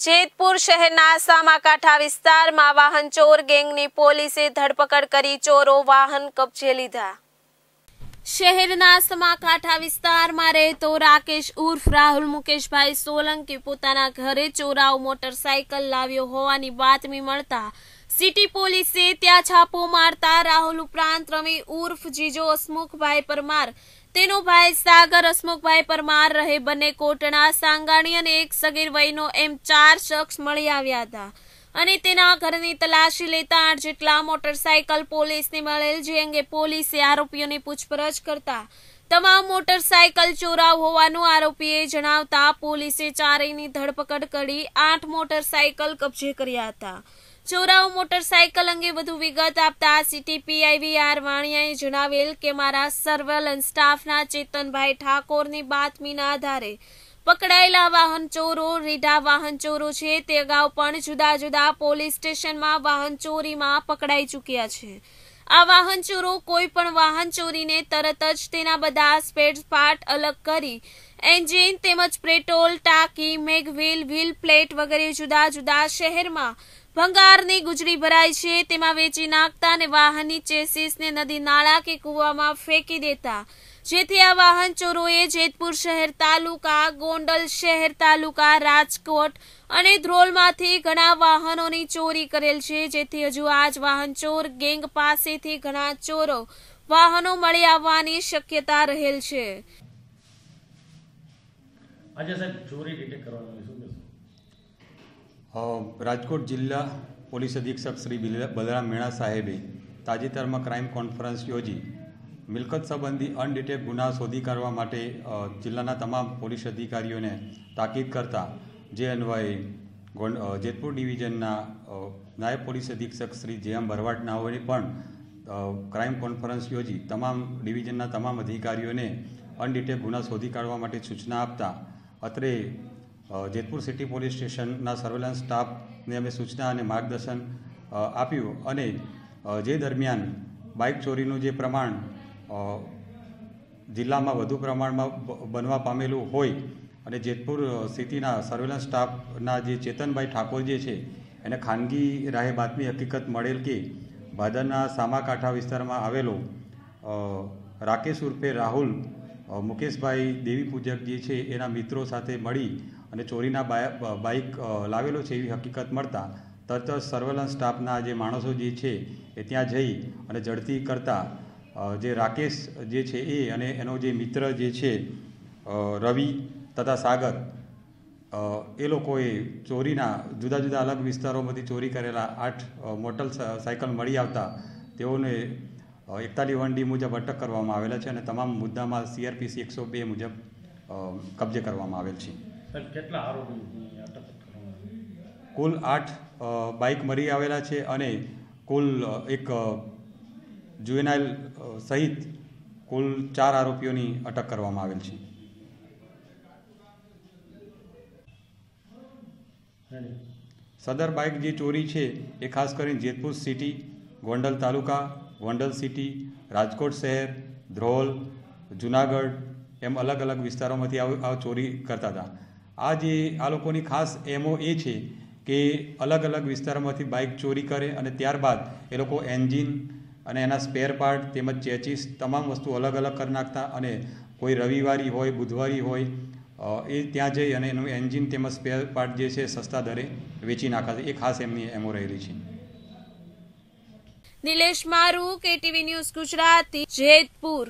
જેતપુર શહેરના સામાકાંઠા વિસ્તારમાં વાહન ચોર ગેંગની પોલીસે ધરપકડ કરી ચોરો વાહન કબજે લીધા. શહેરના સમાકાંઠા વિસ્તારમાં રહેતો રાકેશ ઉર્ફ રાહુલ મુકેશભાઈ સોલંકી પોતાના ઘરે ચોરાવ મોટરસાયકલ લાવ્યો હોવાની બાતમી મળતા સિટી પોલીસે ત્યાં છાપો મારતા રાહુલ ઉપરાંત રવિ ઉર્ફ, જીજો હસમુખભાઈ પરમાર, તેનો ભાઈ સાગર હસમુખભાઈ પરમાર રહે બંને કોટણા સાંગાણી અને એક સગીર વયનો એમ ચાર શખ્સ મળી આવ્યા હતા. અને તેના ઘરની તલાશી લેતા આઠ જેટલા મોટરસાયકલ પોલીસને મળેલ, જે અંગે પોલીસે આરોપીઓની પૂછપરછ કરતા તમામ મોટરસાયકલ ચોરાવ હોવાનું આરોપીએ જણાવતા પોલીસે ચારેયની ધરપકડ કરી આઠ મોટરસાયકલ કબજે કર્યા હતા. ચોરાવ મોટરસાયકલ અંગે વધુ વિગત આપતા સિટી પીઆઈવીઆર વાણિયાએ જણાવેલ કે મારા સર્વેલન્સ સ્ટાફના ચેતનભાઈ ઠાકોરની બાતમીના આધારે પકડાયેલા વાહન ચોરો, રીઢા વાહન ચોરો છે. તે અગાઉ પણ જુદા જુદા પોલીસ સ્ટેશનમાં વાહન ચોરીમાં પકડાઈ ચૂક્યા છે. આ વાહન ચોરો કોઈ પણ વાહન ચોરીને તરત જ તેના બધા સ્પેર પાર્ટ અલગ કરી એન્જિન તેમજ પેટ્રોલ, ટાંકી, મેગવ્હીલ વ્હીલ પ્લેટ વગેરે જુદા જુદા શહેરમાં ભંગારની ગુજરી ભરાય છે. તેમાં વેચી નાખતા અને વાહનની ચેસીસને નદી નાળા કે કૂવામાં ફેંકી દેતા. જેથી આ વાહન ચોરોએ જેતપુર શહેર તાલુકા, ગોંડલ શહેર તાલુકા, રાજકોટ અને ધ્રોલમાંથી ઘણા વાહનોની ચોરી કરેલ છે. જેથી હજુ આજ વાહન ચોર ગેંગ પાસેથી ઘણા ચોરો વાહનો મળી આવવાની શક્યતા રહેલ છે. આજે સાહેબ ચોરી ડિટેક્ટ કરવાનું શું રાજકોટ જિલ્લા પોલીસ અધિક્ષક શ્રી બિલ- બલરામ મેણા સાહેબે તાજેતરમાં ક્રાઇમ કોન્ફરન્સ યોજી મિલકત સંબંધી અનડિટેક ગુના શોધી કાઢવા માટે જિલ્લાના તમામ પોલીસ અધિકારીઓને તાકીદ કરતા જે અન્વયે જેતપુર ડિવિઝનના નાયબ પોલીસ અધિક્ષક શ્રી જે એમ ભરવાડ પણ ક્રાઇમ કોન્ફરન્સ યોજી તમામ ડિવિઝનના તમામ અધિકારીઓને અનડિટેક ગુના શોધી કાઢવા માટે સૂચના આપતા અત્રે જેતપુર સિટી પોલીસ સ્ટેશનના સર્વેલન્સ સ્ટાફને અમે સૂચના અને માર્ગદર્શન આપ્યું અને જે દરમિયાન બાઇક ચોરીનું જે પ્રમાણ જિલ્લામાં વધુ પ્રમાણમાં બનવા પામેલું હોય અને જેતપુર સિટીના સર્વેલન્સ સ્ટાફના જે ચેતનભાઈ ઠાકોર જે છે, એને ખાનગી રાહે બાતમી હકીકત મળેલ કે ભાદરના સામાકાંઠા વિસ્તારમાં આવેલો રાકેશ ઉર્ફે રાહુલ મુકેશભાઈ દેવી પૂજક જે છે, એના મિત્રો સાથે મળી અને ચોરીના બાઇક લાવેલો છે એવી હકીકત મળતા તરત જ સર્વેલન્સ સ્ટાફના જે માણસો જે છે, એ ત્યાં જઈ અને ઝડપી કરતા જે રાકેશ જે છે એ અને એનો જે મિત્ર જે છે રવિ તથા સાગર એ લોકોએ ચોરીના જુદા જુદા અલગ વિસ્તારોમાંથી ચોરી કરેલા આઠ મોટર સાયકલ મળી આવતા તેઓને એકતાલી વન ડી મુજબ અટક કરવામાં આવેલા છે અને તમામ મુદ્દામાં સીઆરપીસી એકસો બે મુજબ કબજે કરવામાં આવેલ છે. કેટલા? કુલ આઠ બાઇક મરી આવેલા છે અને કુલ એક જુએનાઇલ સહિત કુલ ચાર આરોપીઓની અટક કરવામાં આવેલ છે. સદર બાઇક જે ચોરી છે એ ખાસ કરીને જેતપુર સિટી ગોંડલ તાલુકા ગોંડલ સિટી, રાજકોટ શહેર, ધ્રોલ, જુનાગઢ એમ અલગ અલગ વિસ્તારોમાંથી આ ચોરી કરતા હતા. આ જે આ લોકોની ખાસ એમો એ છે કે અલગ અલગ વિસ્તારોમાંથી બાઇક ચોરી કરે અને ત્યારબાદ એ લોકો એન્જિન અને એના સ્પેર પાર્ટ તેમજ ચેચીસ તમામ વસ્તુ અલગ અલગ કરી નાખતા અને કોઈ રવિવારી હોય, બુધવારી હોય એ ત્યાં જઈ અને એનું એન્જિન તેમજ સ્પેર પાર્ટ જે છે સસ્તા દરે વેચી નાખતા એ ખાસ એમની એમો રહેલી છે. નિલેશ મારુ કેટીવી ન્યૂઝ ગુજરાતી જેતપુર.